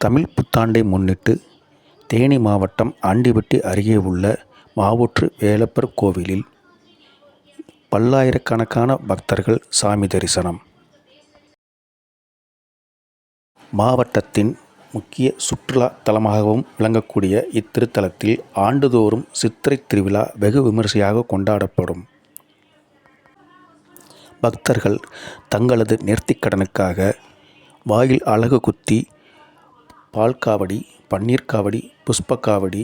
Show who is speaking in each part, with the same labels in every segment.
Speaker 1: தமிழ் புத்தாண்டை முன்னிட்டு தேனி மாவட்டம் ஆண்டிபட்டி அருகே உள்ள மாவூற்று வேலப்பர் கோவிலில் பல்லாயிரக்கணக்கான பக்தர்கள் சாமி தரிசனம். மாவட்டத்தின் முக்கிய சுற்றுலா தலமாகவும் விளங்கக்கூடிய இத்திருத்தலத்தில் ஆண்டுதோறும் சித்திரை திருவிழா வெகு விமரிசையாக கொண்டாடப்படும். பக்தர்கள் தங்களது நேர்த்திக்கடனுக்காக வாயில் அலகு குத்தி பால் காவடி பன்னீர் காவடி புஷ்ப காவடி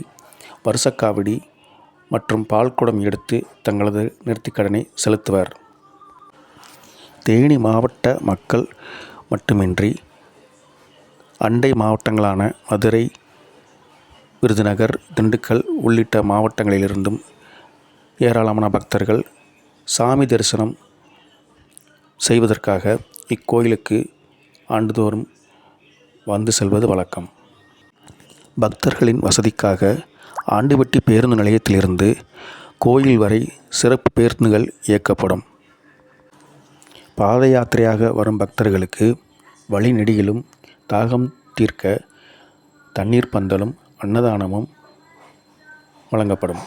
Speaker 1: வருசக்காவடி மற்றும் பால்குடம் எடுத்து தங்களது நேர்த்திக்கடனை செலுத்துவர். தேனி மாவட்ட மக்கள் மட்டுமின்றி அண்டை மாவட்டங்களான மதுரை விருதுநகர் திண்டுக்கல் உள்ளிட்ட மாவட்டங்களிலிருந்தும் ஏராளமான பக்தர்கள் சாமி தரிசனம் செய்வதற்காக இக்கோயிலுக்கு ஆண்டுதோறும் வந்து செல்வது வழக்கம். பக்தர்களின் வசதிக்காக ஆண்டிபட்டி பேருந்து நிலையத்திலிருந்து கோயில் வரை சிறப்பு பேருந்துகள் இயக்கப்படும். பாத யாத்திரையாக வரும் பக்தர்களுக்கு வழிநெடியிலும் தாகம் தீர்க்க தண்ணீர் பந்தலும் அன்னதானமும் வழங்கப்படும்.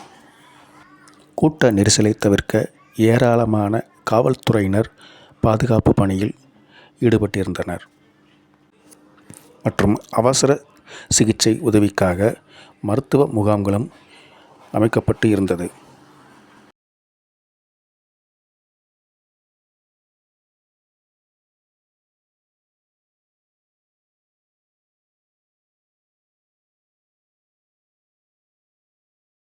Speaker 1: கூட்ட நெரிசலை தவிர்க்க ஏராளமான காவல்துறையினர் பாதுகாப்பு பணியில் ஈடுபட்டிருந்தனர். மற்றும் அவசர சிகிச்சை உதவிக்காக மருத்துவ முகாம்களும் அமைக்கப்பட்டு இருந்தது.